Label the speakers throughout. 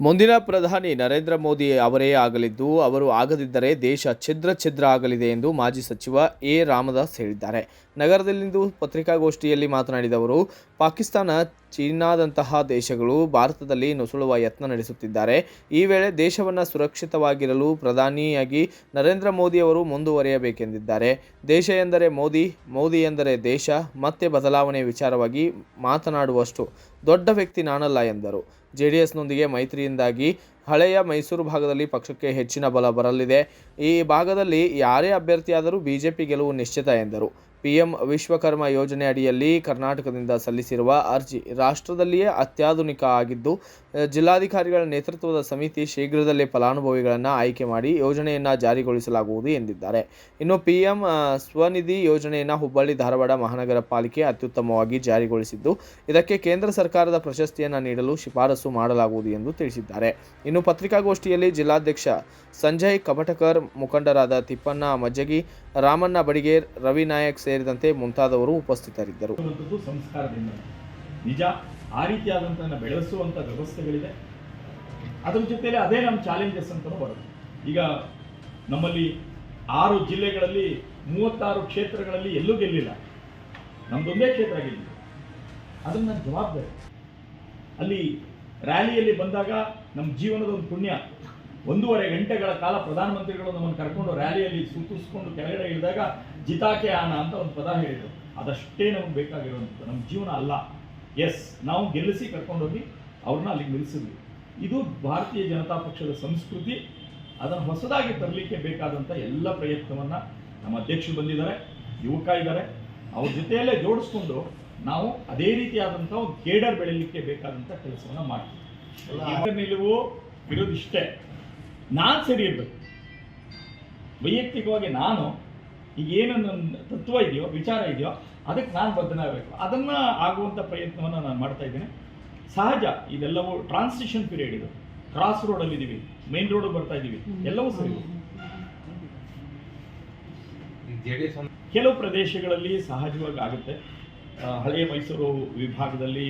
Speaker 1: ಮುಂದಿನ ಪ್ರಧಾನಿ ನರೇಂದ್ರ ಮೋದಿ ಅವರೇ ಆಗಲಿದ್ದು, ಅವರು ಆಗದಿದ್ದರೆ ದೇಶ ಛಿದ್ರ ಛಿದ್ರ ಆಗಲಿದೆ ಎಂದು ಮಾಜಿ ಸಚಿವ ಎ. ರಾಮದಾಸ್ ಹೇಳಿದ್ದಾರೆ. ನಗರದಲ್ಲಿಂದು ಪತ್ರಿಕಾಗೋಷ್ಠಿಯಲ್ಲಿ ಮಾತನಾಡಿದ ಅವರು, ಪಾಕಿಸ್ತಾನ ಚೀನಾದಂತಹ ದೇಶಗಳು ಭಾರತದಲ್ಲಿ ನುಸುಳುವ ಯತ್ನ ನಡೆಸುತ್ತಿದ್ದಾರೆ. ಈ ವೇಳೆ ದೇಶವನ್ನು ಸುರಕ್ಷಿತವಾಗಿರಲು ಪ್ರಧಾನಿಯಾಗಿ ನರೇಂದ್ರ ಮೋದಿ ಅವರು ಮುಂದುವರಿಯಬೇಕೆಂದಿದ್ದಾರೆ. ದೇಶ ಎಂದರೆ ಮೋದಿ ಮೋದಿ ಎಂದರೆ ದೇಶ, ಮತ್ತೆ ಬದಲಾವಣೆ ವಿಚಾರವಾಗಿ ಮಾತನಾಡುವಷ್ಟು ದೊಡ್ಡ ವ್ಯಕ್ತಿ ನಾನಲ್ಲ ಎಂದರು. ಜೆಡಿಎಸ್ನೊಂದಿಗೆ ಮೈತ್ರಿಯಿಂದಾಗಿ ಹಳೆಯ ಮೈಸೂರು ಭಾಗದಲ್ಲಿ ಪಕ್ಷಕ್ಕೆ ಹೆಚ್ಚಿನ ಬಲ ಬರಲಿದೆ. ಈ ಭಾಗದಲ್ಲಿ ಯಾರೇ ಅಭ್ಯರ್ಥಿಯಾದರೂ ಬಿಜೆಪಿ ಗೆಲುವು ನಿಶ್ಚಿತ ಎಂದರು. ಪಿಎಂ ವಿಶ್ವಕರ್ಮ ಯೋಜನೆ ಅಡಿಯಲ್ಲಿ ಕರ್ನಾಟಕದಿಂದ ಸಲ್ಲಿಸಿರುವ ಅರ್ಜಿ ರಾಷ್ಟ್ರದಲ್ಲಿಯೇ ಅತ್ಯಾಧುನಿಕ ಆಗಿದ್ದು ಜಿಲ್ಲಾಧಿಕಾರಿಗಳ ನೇತೃತ್ವದ ಸಮಿತಿ ಶೀಘ್ರದಲ್ಲೇ ಫಲಾನುಭವಿಗಳನ್ನು ಆಯ್ಕೆ ಮಾಡಿ ಯೋಜನೆಯನ್ನು ಜಾರಿಗೊಳಿಸಲಾಗುವುದು ಎಂದಿದ್ದಾರೆ. ಇನ್ನು ಪಿಎಂ ಸ್ವನಿಧಿ ಯೋಜನೆಯನ್ನು ಹುಬ್ಬಳ್ಳಿ, ಧಾರವಾಡ ಮಹಾನಗರ ಪಾಲಿಕೆ ಅತ್ಯುತ್ತಮವಾಗಿ ಜಾರಿಗೊಳಿಸಿದ್ದು, ಇದಕ್ಕೆ ಕೇಂದ್ರ ಸರ್ಕಾರದ ಪ್ರಶಸ್ತಿಯನ್ನು ನೀಡಲು ಶಿಫಾರಸು ಮಾಡಲಾಗುವುದು ಎಂದು ತಿಳಿಸಿದ್ದಾರೆ. ಇನ್ನು ಪತ್ರಿಕಾಗೋಷ್ಠಿಯಲ್ಲಿ ಜಿಲ್ಲಾಧ್ಯಕ್ಷ ಸಂಜಯ್ ಕಪಟಕರ್ ಮುಖಂಡರಾದ ತಿಪ್ಪಣ್ಣ ಮಜ್ಜಗಿ, ರಾಮಣ್ಣ ಬಡಿಗೇರ್, ರವಿ ನಾಯಕ್ ಸೇರಿದಂತೆ ಮುಂತಾದವರು ಉಪಸ್ಥಿತರಿದ್ದರು.
Speaker 2: ಸಂಸ್ಕಾರದಿಂದ. ನಿಜ, ಆ ರೀತಿಯಾದಂತಹ ಬೆಳೆಸುವಂಥ ವ್ಯವಸ್ಥೆಗಳಿದೆ. ಅದ್ರ ಜೊತೆಯಲ್ಲಿ ಅದೇ ನಮ್ಮ ಚಾಲೆಂಜಸ್ ಅಂತ ಬರುತ್ತೆ. ಈಗ ನಮ್ಮಲ್ಲಿ ಆರು ಜಿಲ್ಲೆಗಳಲ್ಲಿ ಮೂವತ್ತಾರು ಕ್ಷೇತ್ರಗಳಲ್ಲಿ ಎಲ್ಲೂ ಗೆಲ್ಲಿಲ್ಲ. ನಮ್ದೊಂದೇ ಕ್ಷೇತ್ರ ಗೆಲ್ಲಿದೆ. ಅದನ್ನ ಜವಾಬ್ದಾರಿ. ಅಲ್ಲಿ ರ್ಯಾಲಿಯಲ್ಲಿ ಬಂದಾಗ ನಮ್ಮ ಜೀವನದ ಒಂದು ಪುಣ್ಯ. ಒಂದೂವರೆ ಗಂಟೆಗಳ ಕಾಲ ಪ್ರಧಾನಮಂತ್ರಿಗಳು ನಮ್ಮನ್ನು ಕರ್ಕೊಂಡು ರ್ಯಾಲಿಯಲ್ಲಿ ಸುತ್ತಿಸ್ಕೊಂಡು ಕೆಳಗಡೆ ಇಳಿದಾಗ ಜಿತಾಕೆ ಆನ ಅಂತ ಒಂದು ಪದ ಹೇಳಿದರು. ಅದಷ್ಟೇ ನಮಗೆ ಬೇಕಾಗಿರುವಂಥದ್ದು ನಮ್ಮ ಜೀವನ ಅಲ್ಲ. ಎಸ್ ನಾವು ಗೆಲ್ಲಿಸಿ ಕರ್ಕೊಂಡೋಗಿ ಅವ್ರನ್ನ ಅಲ್ಲಿಗೆ ನಿಲ್ಲಿಸಿದ್ವಿ. ಇದು ಭಾರತೀಯ ಜನತಾ ಪಕ್ಷದ ಸಂಸ್ಕೃತಿ. ಅದನ್ನು ಹೊಸದಾಗಿ ತರಲಿಕ್ಕೆ ಬೇಕಾದಂಥ ಎಲ್ಲ ಪ್ರಯತ್ನವನ್ನು ನಮ್ಮ ಅಧ್ಯಕ್ಷರು ಬಂದಿದ್ದಾರೆ ಯುವಕ ಇದ್ದಾರೆ. ಅವ್ರ ಜೊತೆಯಲ್ಲೇ ಜೋಡಿಸ್ಕೊಂಡು ನಾವು ಅದೇ ರೀತಿಯಾದಂಥ ಒಂದು ಕೇಡರ್ ಬೆಳೀಲಿಕ್ಕೆ ಬೇಕಾದಂಥ ಕೆಲಸವನ್ನು ಮಾಡ್ತೀವಿ. ನಿಲುವು ಇರೋದು ಇಷ್ಟೇ. ನಾನು ಸರಿ ಇರಬೇಕು. ವೈಯಕ್ತಿಕವಾಗಿ ನಾನು ಈಗ ಏನೊಂದು ತತ್ವ ಇದೆಯೋ, ವಿಚಾರ ಇದೆಯೋ, ಅದಕ್ಕೆ ನಾನು ಬದ್ಧನಾಗಬೇಕು. ಅದನ್ನ ಆಗುವಂಥ ಪ್ರಯತ್ನವನ್ನು ನಾನು ಮಾಡ್ತಾ ಇದ್ದೇನೆ. ಸಹಜ, ಇದೆಲ್ಲವೂ ಟ್ರಾನ್ಸಿಷನ್ ಪೀರಿಯಡ್ ಇದು. ಕ್ರಾಸ್ ರೋಡಲ್ಲಿ ಇದ್ದೀವಿ ಮೇನ್ ರೋಡ್ ಬರ್ತಾ ಇದ್ದೀವಿ ಎಲ್ಲವೂ ಸರಿ ಕೆಲವು ಪ್ರದೇಶಗಳಲ್ಲಿ ಸಹಜವಾಗಿ ಆಗುತ್ತೆ. ಹಳೆಯ ಮೈಸೂರು ವಿಭಾಗದಲ್ಲಿ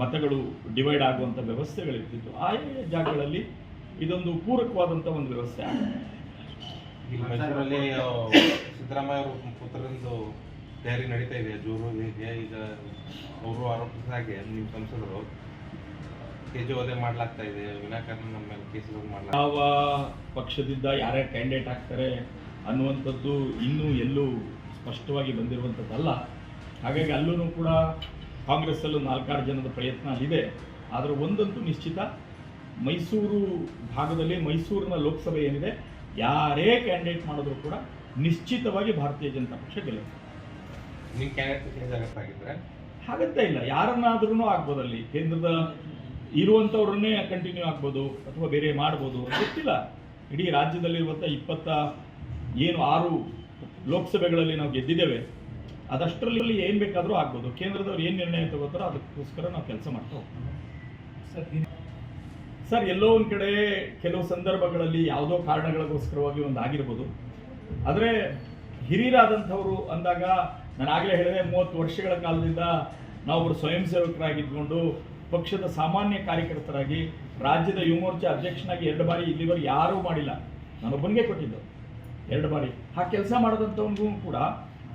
Speaker 2: ಮತಗಳು ಡಿವೈಡ್ ಆಗುವಂಥ ವ್ಯವಸ್ಥೆಗಳಿರ್ತಿತ್ತು ಆಯಾ ಜಾಗಗಳಲ್ಲಿ ಇದೊಂದು ಪೂರಕವಾದಂತ ಒಂದು ವ್ಯವಸ್ಥೆ. ಆಗುತ್ತೆ
Speaker 3: ಈಗ ಮೈಸೂರಲ್ಲಿ ಆ, ಸಿದ್ದರಾಮಯ್ಯ ಅವರ ಪುತ್ರರಂದು ತಯಾರಿ ನಡೀತಾ ಇದೆ. ಜೋರು ಇದೆ ಈಗ ಅವರು ಆರೋಪಿಸಿದ ಹಾಗೆ ನಿಮ್ಮ ಸಂಸದರು ತೇಜೋವಧೆ ಮಾಡ್ಲಾಗ್ತಾ ಇದೆ. ವಿನಾಕಾರಣ ನಮ್ಮ ಮೇಲೆ ಕೇಸುಗಳು ಮಾಡ್ಲಾಗ್ತಾ
Speaker 2: ಯಾವ ಪಕ್ಷದಿಂದ ಯಾರ್ಯಾರು ಕ್ಯಾಂಡಿಡೇಟ್ ಆಗ್ತಾರೆ ಅನ್ನುವಂಥದ್ದು ಇನ್ನೂ ಎಲ್ಲೂ ಸ್ಪಷ್ಟವಾಗಿ ಬಂದಿರುವಂಥದ್ದಲ್ಲ. ಹಾಗಾಗಿ ಅಲ್ಲೂ ಕೂಡ ಕಾಂಗ್ರೆಸ್ಸಲ್ಲೂ ನಾಲ್ಕಾರು ಜನದ ಪ್ರಯತ್ನ ಇದೆ. ಆದರೆ ಒಂದಂತೂ ನಿಶ್ಚಿತ ಮೈಸೂರು ಭಾಗದಲ್ಲಿ ಮೈಸೂರಿನ ಲೋಕಸಭೆ ಏನಿದೆ ಯಾರೇ ಕ್ಯಾಂಡಿಡೇಟ್ ಮಾಡಿದ್ರು ಕೂಡ ನಿಶ್ಚಿತವಾಗಿ ಭಾರತೀಯ ಜನತಾ ಪಕ್ಷ ಗೆಲ್ಲುತ್ತೆ.
Speaker 3: ನಿಮ್ಮ ಕ್ಯಾಂಡಿಡೇಟ್
Speaker 2: ಹಾಗಂತ ಇಲ್ಲ ಯಾರನ್ನಾದ್ರೂ ಆಗ್ಬೋದು ಅಲ್ಲಿ. ಕೇಂದ್ರದ ಇರುವಂಥವ್ರನ್ನೇ ಕಂಟಿನ್ಯೂ ಆಗ್ಬೋದು ಅಥವಾ ಬೇರೆ ಮಾಡ್ಬೋದು ಗೊತ್ತಿಲ್ಲ. ಇಡೀ ರಾಜ್ಯದಲ್ಲಿರುವಂಥ ಇಪ್ಪತ್ತ ಏನು ಆರು ಲೋಕಸಭೆಗಳಲ್ಲಿ ನಾವು ಗೆದ್ದಿದ್ದೇವೆ ಅದಷ್ಟರಲ್ಲಿ ಏನು ಬೇಕಾದರೂ ಆಗ್ಬೋದು. ಕೇಂದ್ರದವ್ರು ಏನು ನಿರ್ಣಯ ತಗೋತಾರೋ ಅದಕ್ಕೋಸ್ಕರ ನಾವು ಕೆಲಸ ಮಾಡ್ತಾ ಹೋಗ್ತೀವಿ. ಸರ್, ಎಲ್ಲೋ ಒಂದು ಕಡೆ ಕೆಲವು ಸಂದರ್ಭಗಳಲ್ಲಿ ಯಾವುದೋ ಕಾರಣಗಳಿಗೋಸ್ಕರವಾಗಿ ಒಂದು ಆಗಿರ್ಬೋದು. ಆದರೆ ಹಿರಿಯರಾದಂಥವರು ಅಂದಾಗ ನಾನು ಆಗಲೇ ಹೇಳಿದೆ, ಮೂವತ್ತು ವರ್ಷಗಳ ಕಾಲದಿಂದ ನಾವೊಬ್ಬರು ಸ್ವಯಂ ಸೇವಕರಾಗಿದ್ಕೊಂಡು ಪಕ್ಷದ ಸಾಮಾನ್ಯ ಕಾರ್ಯಕರ್ತರಾಗಿ ರಾಜ್ಯದ ಯುವ ಮೋರ್ಚಾ ಅಧ್ಯಕ್ಷನಾಗಿ ಎರಡು ಬಾರಿ ಇಲ್ಲಿವರೆಗೆ ಯಾರೂ ಮಾಡಿಲ್ಲ. ನಾನೊಬ್ಬನಿಗೆ ಕೊಟ್ಟಿದ್ದು ಎರಡು ಬಾರಿ. ಆ ಕೆಲಸ ಮಾಡಿದಂಥವನಿಗೂ ಕೂಡ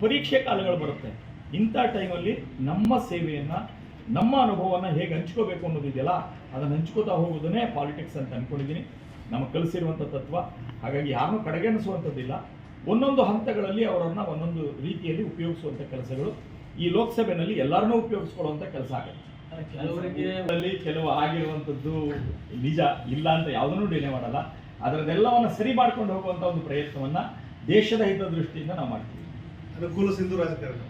Speaker 2: ಪರೀಕ್ಷೆ ಕಾಲಗಳು ಬರುತ್ತೆ. ಇಂಥ ಟೈಮಲ್ಲಿ ನಮ್ಮ ಸೇವೆಯನ್ನು ನಮ್ಮ ಅನುಭವವನ್ನು ಹೇಗೆ ಹಂಚ್ಕೋಬೇಕು ಅನ್ನೋದಿದೆಯಲ್ಲ ಅದನ್ನು ಹಂಚ್ಕೋತಾ ಹೋಗೋದನ್ನೇ ಪಾಲಿಟಿಕ್ಸ್ ಅಂತ ಅಂದ್ಕೊಂಡಿದ್ದೀನಿ ನಮಗೆ ಕಲಿಸಿರುವಂಥ ತತ್ವ ಹಾಗಾಗಿ ಯಾರನ್ನೂ ಕಡೆಗಣಿಸುವಂಥದ್ದಿಲ್ಲ. ಒಂದೊಂದು ಹಂತಗಳಲ್ಲಿ ಅವರನ್ನು ಒಂದೊಂದು ರೀತಿಯಲ್ಲಿ ಉಪಯೋಗಿಸುವಂಥ ಕೆಲಸಗಳು. ಈ ಲೋಕಸಭೆಯಲ್ಲಿ ಎಲ್ಲರನ್ನೂ ಉಪಯೋಗಿಸ್ಕೊಳ್ಳುವಂಥ ಕೆಲಸ ಆಗುತ್ತೆ ಕೆಲವರಿಗೆ ಅಲ್ಲಿ ಕೆಲವು ಆಗಿರುವಂಥದ್ದು ನಿಜ ಇಲ್ಲ ಅಂತ ಯಾವುದನ್ನೂ ಡಿಲೇ ಮಾಡಲ್ಲ. ಅದರದೆಲ್ಲವನ್ನು ಸರಿ ಮಾಡ್ಕೊಂಡು ಹೋಗುವಂಥ ಒಂದು ಪ್ರಯತ್ನವನ್ನು ದೇಶದ ಹಿತದೃಷ್ಟಿಯಿಂದ ನಾವು ಮಾಡ್ತೀವಿ.
Speaker 4: ಅನುಕೂಲ ಸಿಂಧು ರಾಜಕಾರಣ.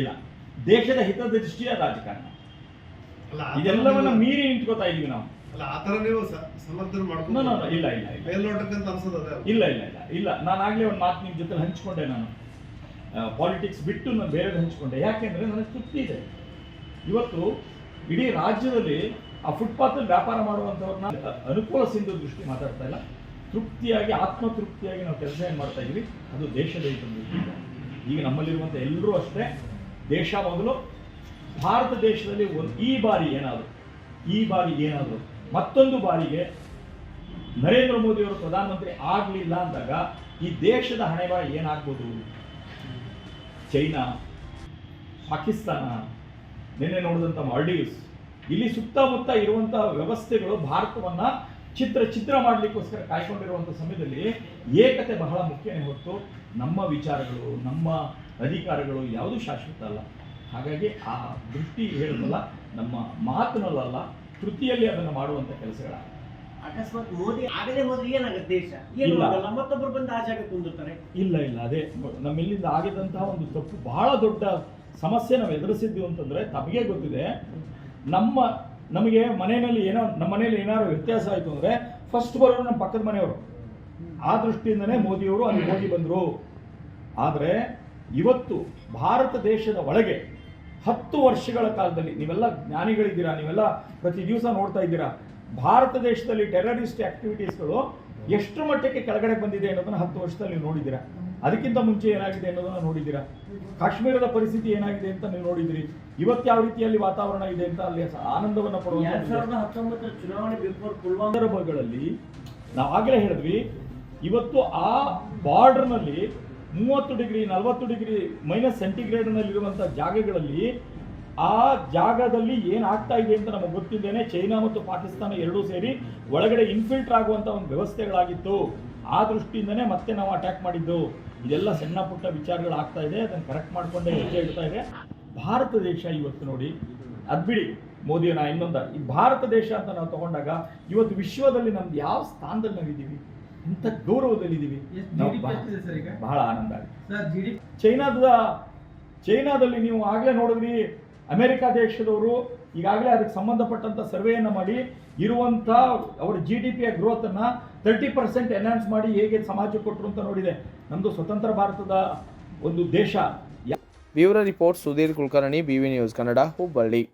Speaker 2: ಇಲ್ಲ. ದೇಶದ ಹಿತದೃಷ್ಟಿಯ ರಾಜಕಾರಣ.
Speaker 4: ಅಲ್ಲ ಆ ಥರ
Speaker 2: ಇದೆಲ್ಲವನ್ನ ಮೀರಿ ನಿಂತ್ಕೋತಾ ಇದೀವಿ ನಾವು.
Speaker 4: ಅಲ್ಲ ಆ ಥರ ನೀವು ಸಮರ್ಥನೆ ಮಾಡ್ಕೊಂಡು
Speaker 2: ಇಲ್ಲ ಇಲ್ಲ ಇಲ್ಲ.
Speaker 4: ಮೇಲ್ನೋಟಕ್ಕಂತ ಅನ್ಸೋದು
Speaker 2: ಇಲ್ಲ ಇಲ್ಲ ಇಲ್ಲ ಇಲ್ಲ. ನಾನು ಆಗ್ಲೇ ಒಂದು ಮಾತು ನಿಮ್ಮ ಜೊತೆ ಹಂಚ್ಕೊಂಡೆ ನಾನು. ಪಾಲಿಟಿಕ್ಸ್ ಬಿಟ್ಟು ನಾನು ಬೇರೆದು ಹಂಚ್ಕೊಂಡೆ. ಯಾಕೆಂದ್ರೆ ನನಗೆ ತೃಪ್ತಿ ಇದೆ. ಇವತ್ತು ಇಡೀ ರಾಜ್ಯದಲ್ಲಿ ಆ ಫುಟ್ಪಾತಲ್ಲಿ ವ್ಯಾಪಾರ ಮಾಡುವಂಥವ್ರನ್ನ ಅನುಕೂಲ ಸಿಂಧು ದೃಷ್ಟಿ ಮಾತಾಡ್ತಾ ಇಲ್ಲ. ತೃಪ್ತಿಯಾಗಿ ಆತ್ಮತೃಪ್ತಿಯಾಗಿ ನಾವು ಕೆಲಸ ಏನು ಮಾಡ್ತಾ ಇದೀವಿ? ಅದು ದೇಶದ ಈಗ ನಮ್ಮಲ್ಲಿರುವಂಥ ಎಲ್ಲರೂ ಅಷ್ಟೇ ದೇಶ ಮೊದಲು ಭಾರತ ದೇಶದಲ್ಲಿ ಒಂದು ಈ ಬಾರಿ ಏನಾದರೂ, ಈ ಬಾರಿ ಏನಾದರೂ, ಮತ್ತೊಂದು ಬಾರಿಗೆ ನರೇಂದ್ರ ಮೋದಿಯವರು ಪ್ರಧಾನಮಂತ್ರಿ ಆಗಲಿಲ್ಲ ಅಂದಾಗ ಈ ದೇಶದ ಹಣೆಬರ ಏನಾಗ್ಬೋದು? ಚೈನಾ, ಪಾಕಿಸ್ತಾನ, ನಿನ್ನೆ ನೋಡಿದಂಥ ಮಾಲ್ಡೀವ್ಸ್, ಇಲ್ಲಿ ಸುತ್ತಮುತ್ತ ಇರುವಂತಹ ವ್ಯವಸ್ಥೆಗಳು ಭಾರತವನ್ನ ಚಿತ್ರ ಚಿತ್ರ ಮಾಡಲಿಕ್ಕೋಸ್ಕರ ಕಾಯ್ಕೊಂಡಿರುವಂಥ ಸಮಯದಲ್ಲಿ ಏಕತೆ ಬಹಳ ಮುಖ್ಯನೇ ಹೊರತು ನಮ್ಮ ವಿಚಾರಗಳು ನಮ್ಮ ಅಧಿಕಾರಗಳು ಯಾವುದೂ ಶಾಶ್ವತ ಅಲ್ಲ. ಹಾಗಾಗಿ ಆ ದೃಷ್ಟಿ ಹೇಳೋದಲ್ಲ ನಮ್ಮ ಮಾತಿನಲ್ಲ ಕೃತಿಯಲ್ಲಿ ಅದನ್ನು ಮಾಡುವಂಥ ಕೆಲಸಗಳ
Speaker 5: ಅಕಸ್ಮಾತ್ ಓದಿ ಆಗದೆ ಹೋದ್ರೆ ಏನಾಗುತ್ತೆ ದೇಶ?
Speaker 2: ಇಲ್ಲ.
Speaker 5: ಮತ್ತೊಬ್ರು ಬಂದು ಆ ಜಾಗ ಕುಂದಿರ್ತಾರೆ.
Speaker 2: ಇಲ್ಲ ಇಲ್ಲ ಅದೇ ನಮ್ಮಿಲ್ಲಿಂದ ಆಗಿದಂತಹ ಒಂದು ತಪ್ಪು ಬಹಳ ದೊಡ್ಡ ಸಮಸ್ಯೆ ನಾವು ಎದುರಿಸಿದ್ವಿ ಅಂತಂದ್ರೆ ತಮಗೆ ಗೊತ್ತಿದೆ ನಮ್ಮ ನಮಗೆ ಮನೆಯಲ್ಲಿ ಏನೋ ನಮ್ಮ ಮನೆಯಲ್ಲಿ ಏನಾದ್ರು ವ್ಯತ್ಯಾಸ ಆಯಿತು ಅಂದ್ರೆ ಫಸ್ಟ್ ಬರೋರು ನಮ್ಮ ಪಕ್ಕದ ಮನೆಯವರು. ಆ ದೃಷ್ಟಿಯಿಂದನೇ ಮೋದಿಯವರು ಅಲ್ಲಿ ಹೋಗಿ ಬಂದರು. ಆದರೆ ಇವತ್ತು ಭಾರತ ದೇಶದ ಒಳಗೆ ಹತ್ತು ವರ್ಷಗಳ ಕಾಲದಲ್ಲಿ ನೀವೆಲ್ಲ ಜ್ಞಾನಿಗಳಿದ್ದೀರಾ ನೀವೆಲ್ಲ ಪ್ರತಿ ದಿವಸ ನೋಡ್ತಾ ಇದ್ದೀರಾ ಭಾರತ ದೇಶದಲ್ಲಿ ಟೆರರಿಸ್ಟ್ ಆಕ್ಟಿವಿಟೀಸ್ಗಳು ಎಷ್ಟು ಮಟ್ಟಕ್ಕೆ ಕೆಳಗಡೆ ಬಂದಿದೆ ಅನ್ನೋದನ್ನ ಹತ್ತು ವರ್ಷದಲ್ಲಿ ನೀವು ನೋಡಿದ್ದೀರಾ? ಅದಕ್ಕಿಂತ ಮುಂಚೆ ಏನಾಗಿದೆ ಅನ್ನೋದನ್ನ ನೋಡಿದ್ದೀರಾ? ಕಾಶ್ಮೀರದ ಪರಿಸ್ಥಿತಿ ಏನಾಗಿದೆ ಅಂತ ನೀವು ನೋಡಿದಿರಿ ಇವತ್ತು ಯಾವ ರೀತಿಯಲ್ಲಿ ವಾತಾವರಣ ಇದೆ ಅಂತ ಅಲ್ಲಿ ಆನಂದವನ್ನು
Speaker 5: ಪಡುವ ಚುನಾವಣೆ
Speaker 2: ಸಂದರ್ಭಗಳಲ್ಲಿ ನಾವು ಆಗಲೇ ಹೇಳಿದ್ವಿ ಇವತ್ತು ಆ ಬಾರ್ಡರ್ನಲ್ಲಿ ಮೂವತ್ತು ಡಿಗ್ರಿ, ನಲವತ್ತು ಡಿಗ್ರಿ ಮೈನಸ್ ಸೆಂಟಿಗ್ರೇಡ್ನಲ್ಲಿರುವಂಥ ಜಾಗಗಳಲ್ಲಿ ಆ ಜಾಗದಲ್ಲಿ ಏನಾಗ್ತಾ ಇದೆ ಅಂತ ನಮಗೆ ಗೊತ್ತಿದ್ದೇನೆ ಚೈನಾ ಮತ್ತು ಪಾಕಿಸ್ತಾನ ಎರಡೂ ಸೇರಿ ಒಳಗಡೆ ಇನ್ಫಿಲ್ಟ್ರ್ ಆಗುವಂಥ ಒಂದು ವ್ಯವಸ್ಥೆಗಳಾಗಿತ್ತು. ಆ ದೃಷ್ಟಿಯಿಂದನೇ ಮತ್ತೆ ನಾವು ಅಟ್ಯಾಕ್ ಮಾಡಿದ್ದು. ಇದೆಲ್ಲ ಸಣ್ಣ ಪುಟ್ಟ ವಿಚಾರಗಳು ಆಗ್ತಾ ಇದೆ. ಅದನ್ನು ಕರೆಕ್ಟ್ ಮಾಡಿಕೊಂಡೇ ಹೆಜ್ಜೆ ಇಡ್ತಾ ಇದೆ. ಭಾರತ ದೇಶ ಇವತ್ತು ನೋಡಿ ಅದ್ಬಿಡಿ ನಾ ಇನ್ನೊಂದ, ಈ ಭಾರತ ದೇಶ ಅಂತ ನಾವು ತಗೊಂಡಾಗ ಇವತ್ತು ವಿಶ್ವದಲ್ಲಿ ನಮ್ದು ಯಾವ ಸ್ಥಾನದಲ್ಲಿ ನಾವಿದ್ದೀವಿ? ಇಂಥ ಗೌರವದಲ್ಲಿ ಇದ್ದೀವಿ ಬಹಳ- ಬಹಳ ಆನಂದ ಆಗಿದೆ. ಚೈನಾದ ಚೈನಾದಲ್ಲಿ ನೀವು ಆಗಲೇ ನೋಡಿದ್ರಿ ಅಮೆರಿಕ ದೇಶದವರು ಈಗಾಗಲೇ ಅದಕ್ಕೆ ಸಂಬಂಧಪಟ್ಟಂತ ಸರ್ವೆಯನ್ನು ಮಾಡಿ ಇರುವಂಥ ಅವರ ಜಿ ಡಿ ಪಿಯ ಗ್ರೋತನ್ನು ತರ್ಟಿ ಪರ್ಸೆಂಟ್ ಎನ್ಹಾನ್ಸ್ ಮಾಡಿ ಹೇಗೆ ಸಮಾಜ ಕೊಟ್ಟರು ಅಂತ ನೋಡಿದೆ. ನಮ್ಮದು ಸ್ವತಂತ್ರ ಭಾರತದ ಒಂದು ದೇಶ.
Speaker 1: ವಿವರ report Sudhir Kulkarni B V news Kannada Hubballi.